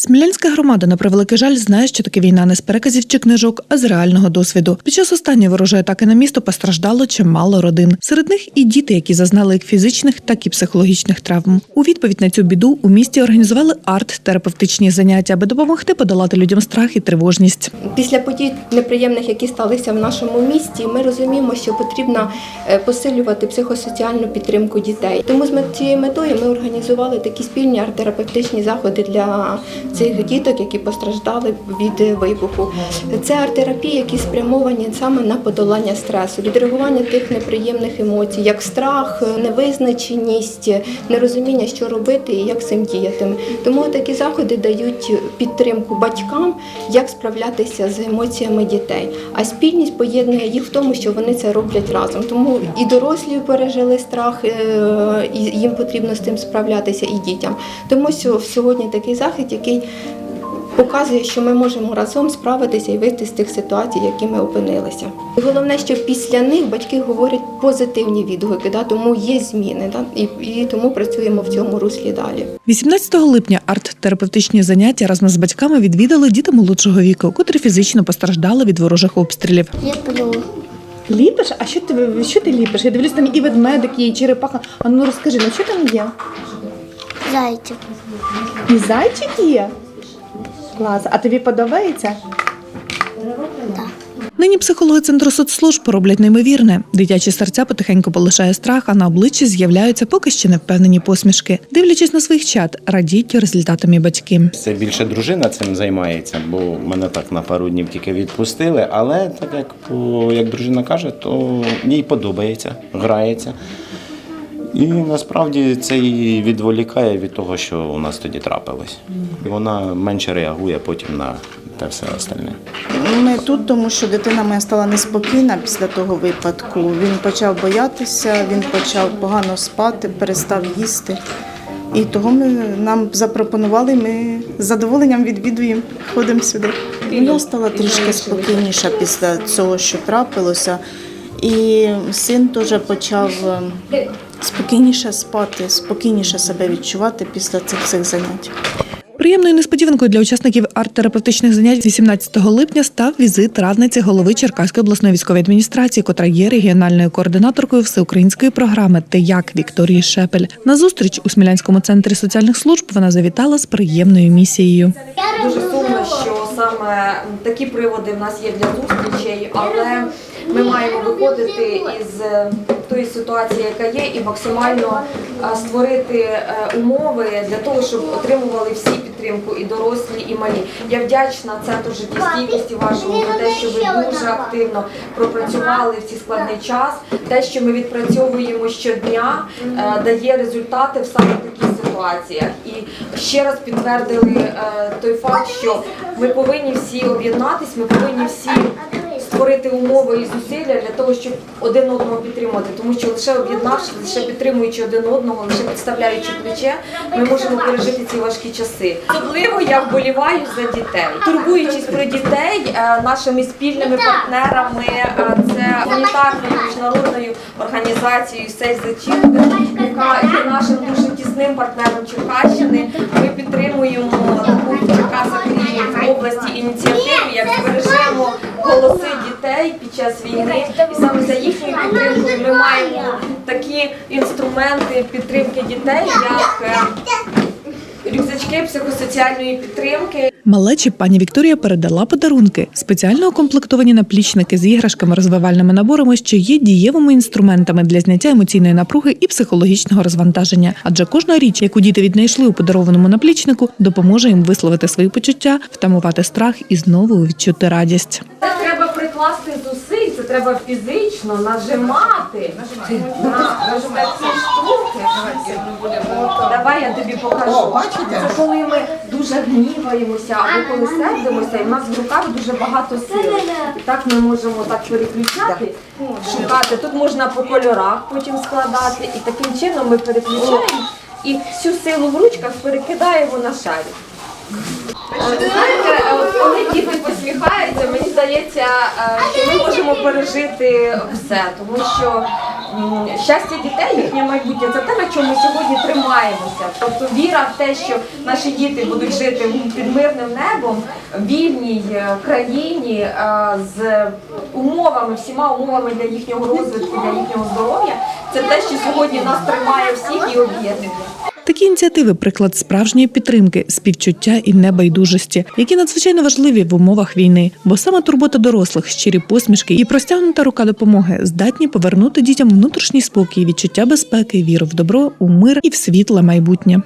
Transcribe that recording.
Смілянська громада на превеликий жаль знає, що таке війна не з переказів чи книжок, а з реального досвіду. Під час останньої ворожої атаки на місто постраждало чимало родин. Серед них і діти, які зазнали як фізичних, так і психологічних травм. У відповідь на цю біду у місті організували арт-терапевтичні заняття, аби допомогти подолати людям страх і тривожність. Після подій неприємних, які сталися в нашому місті, ми розуміємо, що потрібно е, посилювати психосоціальну підтримку дітей. Тому з цією метою ми організували такі спільні арт-терапевтичні заходи для цих діток, які постраждали від вибуху. Це арт-терапії, які спрямовані саме на подолання стресу, відреагування тих неприємних емоцій, як страх, невизначеність, нерозуміння, що робити і як цим діяти. Тому такі заходи дають підтримку батькам, як справлятися з емоціями дітей. А спільність поєднує їх в тому, що вони це роблять разом. Тому і дорослі пережили страх, е, і їм потрібно з тим справлятися, і дітям. Тому що сьогодні такий захід, який показує, що ми можемо разом справитися і вийти з тих ситуацій, які ми опинилися. І Головне, що після них батьки говорять позитивні відгуки, да, тому є зміни, да, і, і тому працюємо в цьому руслі далі. 18 липня арт-терапевтичні заняття разом з батьками відвідали діти молодшого віку, котрі фізично постраждали від ворожих обстрілів. Люблю. Ліпиш? А що ти, що ти ліпиш? Я дивлюсь, там і ведмедик є, і черепаха. А ну розкажи, ну що там є? Зайчик. І зайчик є? Клас. А тобі подобається? Нині психологи центру соцслужб роблять неймовірне. Дитячі серця потихеньку полишає страх, а на обличчі з'являються поки ще невпевнені посмішки. Дивлячись на своїх чат, радіють результатами батьки. Це більше дружина цим займається, бо мене так на пару днів тільки відпустили. Але так як, як дружина каже, то їй подобається, грається. І насправді це її відволікає від того, що у нас тоді трапилось. І Вона менше реагує потім на те все остальне. Ми тут, тому що дитина моя стала неспокійна після того випадку. Він почав боятися, він почав погано спати, перестав їсти. І того ми нам запропонували, ми з задоволенням відвідуємо, ходимо сюди. Ну, Я стала трішки спокійніша після цього, що трапилося. І син теж почав е, спокійніше спати, спокійніше себе відчувати після цих всіх занять. Приємною несподіванкою для учасників арт-терапевтичних занять 18 липня став візит радниці голови Черкаської обласної військової адміністрації, котра є регіональною координаторкою всеукраїнської програми «Теяк» Вікторії Шепель. На зустріч у Смілянському центрі соціальних служб вона завітала з приємною місією. Дуже сумно, що саме такі приводи в нас є для зустрічей, але ми маємо виходити із е, тої ситуації, яка є, і максимально е, створити е, умови для того, щоб отримували всі підтримку, і дорослі, і малі. Я вдячна центру життєстійкості вашому за те, що ви дуже активно пропрацювали в цей складний час. Те, що ми відпрацьовуємо щодня, е, дає результати в саме таких ситуаціях. І ще раз підтвердили е, той факт, що ми повинні всі об'єднатись, ми повинні всі створити умови і зусилля для того, щоб один одного підтримати. Тому що лише об'єднавшись, лише підтримуючи один одного, лише підставляючи плече, ми можемо пережити ці важкі часи. Особливо я вболіваю за дітей, турбуючись про дітей е, нашими спільними партнерами. е, Це гуманітарною міжнародною організацією Save the Children, яка є нашим дуже тісним партнером Черкащини. Ми підтримуємо таку в Черкасах і в області ініціативу, як збережемо голоси дітей під час війни. І саме за їхньою підтримкою ми маємо такі інструменти підтримки дітей, як е, рюкзачки психосоціальної підтримки. Малечі пані Вікторія передала подарунки, спеціально укомплектовані наплічники з іграшками, розвивальними наборами, що є дієвими інструментами для зняття емоційної напруги і психологічного розвантаження. Адже кожна річ, яку діти віднайшли у подарованому наплічнику, допоможе їм висловити свої почуття, втамувати страх і знову відчути радість. Треба зусиль, це треба фізично нажимати. На ось такі штуки. Давай я тобі покажу. Це коли ми дуже гніваємося або коли сердимося, і в нас в руках дуже багато сили. І так ми можемо так переключати, шукати. Тут можна по кольорах потім складати, і таким чином ми переключаємо і всю силу в ручках перекидаємо на. От, Знаєте, от коли що ми можемо пережити все, тому що щастя дітей, їхнє майбутнє це те, на чому сьогодні тримаємося. Тобто віра в те, що наші діти будуть жити під мирним небом, в вільній е, країні е, з умовами, всіма умовами для їхнього розвитку, для їхнього здоров'я. Це те, що сьогодні нас тримає всіх і об'єднує. Такі ініціативи приклад справжньої підтримки, співчуття і небайдужості, які надзвичайно важливі в умовах війни. Бо саме турбота дорослих, щирі посмішки і простягнута рука допомоги здатні повернути дітям внутрішній спокій, відчуття безпеки, віру в добро, у мир і в світле майбутнє.